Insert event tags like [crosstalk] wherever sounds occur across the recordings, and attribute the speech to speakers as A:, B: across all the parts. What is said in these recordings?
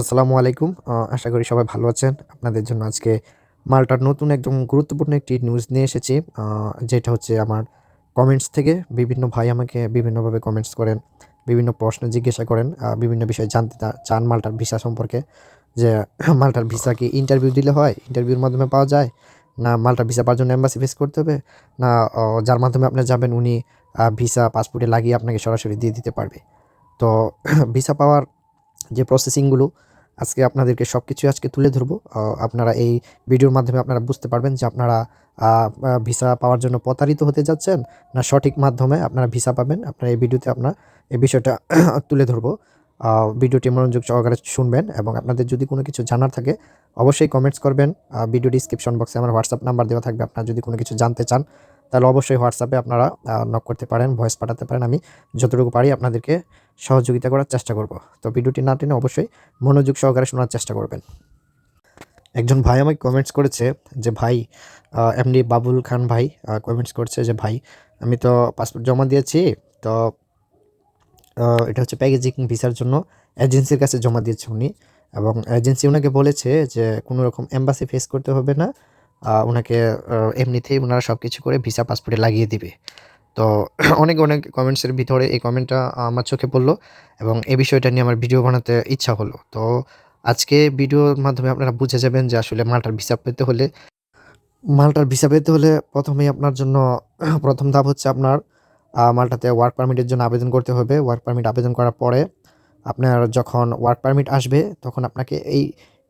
A: আসসালামু আলাইকুম আশা করি সবাই ভালো আছেন। আপনাদের জন্য আজকে মালটার নতুন একদম গুরুত্বপূর্ণ একটি নিউজ নিয়ে এসেছি। যেটা হচ্ছে আমার কমেন্টস থেকে বিভিন্ন ভাই আমাকে বিভিন্নভাবে কমেন্টস করেন। বিভিন্ন প্রশ্ন জিজ্ঞাসা করেন। বিভিন্ন বিষয়ে জানতে চান মালটার ভিসা সম্পর্কে। যে [clears throat] মালটার ভিসা কি ইন্টারভিউ দিলে হয়? ইন্টারভিউর মাধ্যমে পাওয়া যায়? না, মাল্টার ভিসা পাওয়ার জন্য এম্বাসি ফেস করতে হবে? না যার মাধ্যমে আপনি যাবেন, উনি ভিসা পাসপোর্টে লাগিয়ে আপনাকে সরাসরি দিয়ে দিতে পারবে? তো [clears throat] ভিসা পাওয়ার যে প্রসেসিংগুলো আজকে আপনাদেরকে সবকিছুই আজকে তুলে ধরবো। আপনারা এই ভিডিওর মাধ্যমে আপনারা বুঝতে পারবেন যে আপনারা ভিসা পাওয়ার জন্য প্রতারিত হতে যাচ্ছেন, না সঠিক মাধ্যমে আপনারা ভিসা পাবেন। আপনারা এই ভিডিওতে আপনার এই বিষয়টা [coughs] তুলে ধরবো। ভিডিওটি মনোযোগ সহকারে শুনবেন এবং আপনাদের যদি কোনো কিছু জানার থাকে অবশ্যই কমেন্টস করবেন। ভিডিও ডিসক্রিপশন বক্সে আমার হোয়াটসঅ্যাপ নাম্বার দেওয়া থাকবে। আপনারা যদি কোনো কিছু জানতে চান তাহলে অবশ্যই হোয়াটসঅ্যাপে আপনারা নক করতে পারেন, ভয়েস পাঠাতে পারেন। আমি যতটুকু পারি আপনাদেরকে সহযোগিতা করার চেষ্টা করব। তো ভিডিওটি না টেনে অবশ্যই মনোযোগ সহকারে শোনার চেষ্টা করবেন। একজন ভাই আমাকে কমেন্টস করেছে যে ভাই এমনি বাবুল খান ভাই কমেন্টস করছে যে ভাই আমি তো পাসপোর্ট জমা দিয়েছি। তো এটা হচ্ছে প্যাকেজিং ভিসার জন্য এজেন্সির কাছে জমা দিয়েছে উনি এবং এজেন্সি উনাকে বলেছে যে কোনো রকম এম্বাসি ফেস করতে হবে না। আ এমনিতেই ওনারা সব কিছু করে ভিসা পাসপোর্টে লাগিয়ে দিবে। তো [clears throat] অনেক, অনেক কমেন্টসের ভিতরে এই কমেন্টটা আমার চোখে পড়ল এবং এই বিষয়টা নিয়ে আমার ভিডিও বানাতে ইচ্ছা হলো। তো আজকে ভিডিওর মাধ্যমে আপনারা বুঝে যাবেন যে আসলে মাল্টার ভিসা পেতে হলে মাল্টার ভিসা পেতে হলে ১ম এই আপনার জন্য [clears throat] প্রথম ধাপ হচ্ছে আপনার মাল্টাতে ওয়ার্ক পারমিটের জন্য আবেদন করতে হবে। ওয়ার্ক পারমিট আবেদন করার পরে আপনার যখন ওয়ার্ক পারমিট আসবে তখন আপনাকে এই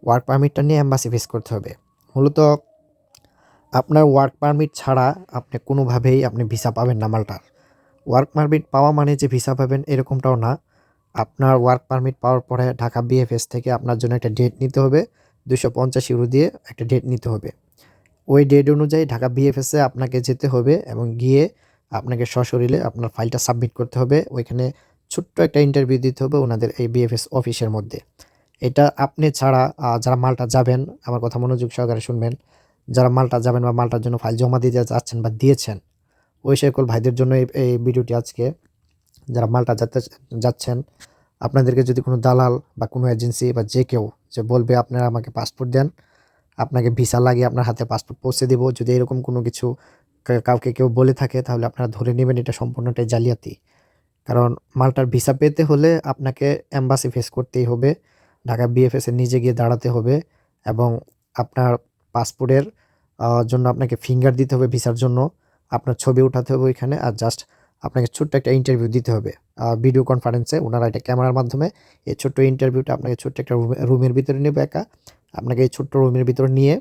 A: ওয়ার্ক পারমিটটা নিয়ে অ্যাম্বাসি ফেস করতে হবে। মূলত আপনার ওয়ার্ক পারমিট ছাড়া আপনি কোনোভাবেই আপনি ভিসা পাবেন না মাল্টার। ওয়ার্ক পারমিট পাওয়া মানে যে ভিসা পাবেন এরকমটাও না। আপনার ওয়ার্ক পারমিট পাওয়ার পরে ঢাকা বিএফএস থেকে আপনার জন্য একটা ডেট নিতে হবে। ২৫০ ইউরো দিয়ে একটা ডেট নিতে হবে। ওই ডেট অনুযায়ী ঢাকা বিএফএসে আপনাকে যেতে হবে এবং গিয়ে আপনাকে সশরীরে আপনার ফাইলটা সাবমিট করতে হবে। ওইখানে ছোট্ট একটা ইন্টারভিউ দিতে হবে ওনাদের এই বিএফএস অফিসের মধ্যে। এটা আপনি ছাড়া যারা মালটা যাবেন, আমার কথা মনোযোগ সহকারে শুনবেন। যারা মালটা যাবেন বা মালটার জন্য ফাইল জমা দিতে যাচ্ছেন বা দিয়েছেন, ওই সকল ভাইদের জন্য এই ভিডিওটি আজকে। যারা মালটা যাতে যাচ্ছেন আপনাদেরকে যদি কোনো দালাল বা কোনো এজেন্সি বা যে কেউ যে বলবে আপনারা আমাকে পাসপোর্ট দেন, আপনাকে ভিসা লাগিয়ে আপনার হাতে পাসপোর্ট পৌঁছে দিব। যদি এরকম কোনো কিছু কাউকে কেউ বলে থাকে তাহলে আপনারা ধরে নেবেন এটা সম্পূর্ণটাই জালিয়াতি। কারণ মালটার ভিসা পেতে হলে আপনাকে এম্বাসি ফেস করতেই হবে। ঢাকা বিএফএসে নিজে গিয়ে দাঁড়াতে হবে এবং আপনার পাসপোর্টের জন্য আপনাকে ফিঙ্গার দিতে হবে ভিসার জন্য। আপনার ছবি উঠাতে হবে ওইখানে আর জাস্ট আপনাকে ছোট্ট একটা ইন্টারভিউ দিতে হবে। ভিডিও কনফারেন্সে ওনারা এটা ক্যামেরার মাধ্যমে এই ছোট্ট ইন্টারভিউটা আপনাকে ছোট্ট একটা রুমে রুমের ভিতরে নেবে একা। আপনাকে এই ছোট্ট রুমের ভিতরে নিয়ে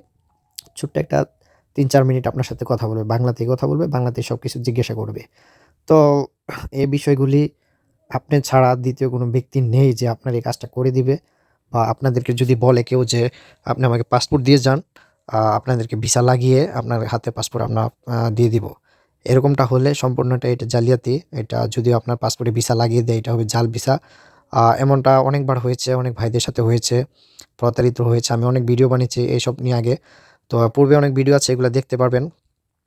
A: ছোট্ট একটা ৩-৪ মিনিট আপনার সাথে কথা বলবে। বাংলাতেই কথা বলবে, বাংলাতেই সব কিছু জিজ্ঞাসা করবে। তো এই বিষয়গুলি আপনি ছাড়া দ্বিতীয় কোনো ব্যক্তি নেই যে আপনার এই কাজটা করে দিবে বা আপনাদেরকে যদি বলে কেউ যে আপনি আমাকে পাসপোর্ট দিয়ে যান, আপনাদেরকে ভিসা লাগিয়ে আপনার হাতে পাসপোর্ট আমরা দিয়ে দিব। এরকমটা হলে সম্পূর্ণটা এটা জালিয়াতি। এটা যদিও আপনার পাসপোর্টে ভিসা লাগিয়ে দেয় এটা হবে জাল ভিসা। এমনটা অনেকবার হয়েছে, অনেক ভাইদের সাথে হয়েছে, প্রতারিত হয়েছে। আমি অনেক ভিডিও বানিয়েছি এইসব নিয়ে আগে। তো পূর্বে অনেক ভিডিও আছে এগুলো দেখতে পারবেন।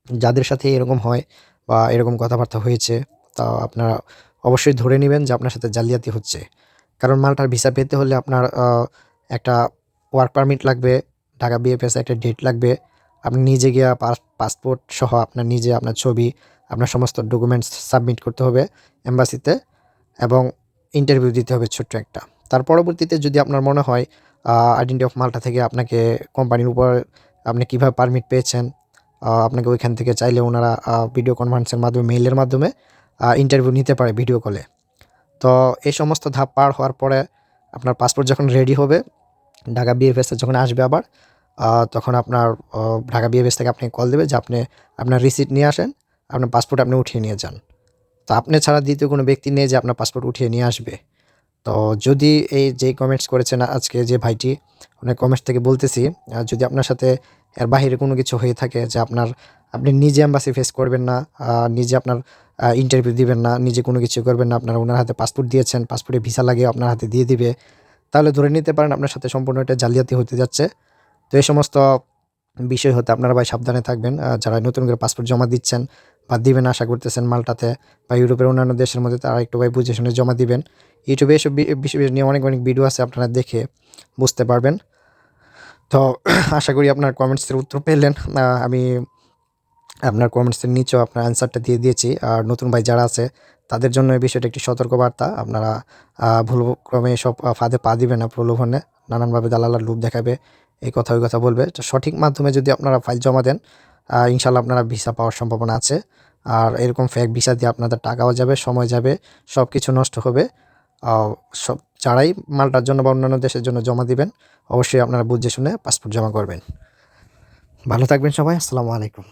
A: যাদের সাথে এরকম হয় বা এরকম কথাবার্তা হয়েছে তা আপনারা অবশ্যই ধরে নেবেন যে আপনার সাথে জালিয়াতি হচ্ছে। কারণ মাল্টার ভিসা পেতে হলে আপনার একটা ওয়ার্ক পারমিট লাগবে, ঢাকা বিএফএসে একটা ডেট লাগবে। আপনি নিজে গিয়ে পাস পাসপোর্ট সহ আপনার নিজে আপনার ছবি, আপনার সমস্ত ডকুমেন্টস সাবমিট করতে হবে এম্বাসিতে এবং ইন্টারভিউ দিতে হবে ছোট্ট একটা। তার পরবর্তীতে যদি আপনার মনে হয় আ আইডেন্টিটি অফ মাল্টা থেকে আপনাকে কোম্পানির উপর আপনি কীভাবে পারমিট পেয়েছেন, আপনাকে ওইখান থেকে চাইলে ওনারা ভিডিও কনফারেন্সের মাধ্যমে মেইলের মাধ্যমে ইন্টারভিউ নিতে পারে ভিডিও কলে। তো এই সমস্ত ধাপ পার হওয়ার পরে আপনার পাসপোর্ট যখন রেডি হবে, ঢাকা বিএফএসে যখন আসবে আবার তখন আপনার ঢাকা বিএফএস থেকে আপনাকে কল দিবে যে আপনি আপনার রিসিট নিয়ে আসেন, আপনার পাসপোর্ট আপনি উঠিয়ে নিয়ে যান। তো আপনি ছাড়া দ্বিতীয় কোনো ব্যক্তি নেই যে আপনার পাসপোর্ট উঠিয়ে নিয়ে আসবে। তো যদি এই যেই কমেন্টস করেছেন আজকে যে ভাইটি, উনার কমেন্টস থেকে বলতেছি যদি আপনার সাথে এর বাহিরে কোনো কিছু হয়ে থাকে যে আপনার আপনি নিজে অ্যাম্বাসি ফেস করবেন না, নিজে আপনার ইন্টারভিউ দিবেন না, নিজে কোনো কিছু করবেন না। আপনারা ওনার হাতে পাসপোর্ট দিয়েছেন, পাসপোর্টে ভিসা লাগিয়ে আপনার হাতে দিয়ে দিবে। তাহলে ধরে নিতে পারেন আপনার সাথে সম্পূর্ণ একটা জালিয়াতি হতে যাচ্ছে। তো এই সমস্ত বিষয় হতে আপনারা ভাই সাবধানে থাকবেন। যারা নতুন করে পাসপোর্ট জমা দিচ্ছেন বা দিবেন আশা করতেছেন মালটাতে বা ইউরোপের অন্যান্য দেশের মধ্যে, তারা একটু ভাই বুঝে শুনে জমা দিবেন। ইউটিউবে এসব বিষয় নিয়ে অনেক অনেক ভিডিও আছে, আপনারা দেখে বুঝতে পারবেন তো [clears throat] আশা করি আপনার কমেন্টসের উত্তর পেলেন আমি আপনার কমেন্টসের নিচেও আপনার অ্যান্সারটা দিয়ে দিয়েছি। আর নতুন ভাই যারা আছে, তাদের জন্য এই বিষয়টা একটি সতর্কবার্তা। আপনারা ভুলক্রমে সব ফাঁদে পা দিবেন না প্রলোভনে। নানানভাবে দালালার লোভ দেখাবে, এই কথা ওই কথা বলবে। তো সঠিক মাধ্যমে যদি আপনারা ফাইল জমা দেন ইনশাল্লাহ আপনারা ভিসা পাওয়ার সম্ভাবনা আছে। আর এরকম ফেক ভিসা দিয়ে আপনাদের টাকাও যাবে, সময় যাবে সব কিছু নষ্ট হবে। সব, যারাই মালটার জন্য বা অন্যান্য দেশের জন্য জমা দিবেন, অবশ্যই আপনারা বুঝে শুনে পাসপোর্ট জমা করবেন। ভালো থাকবেন সবাই, আসসালামু আলাইকুম।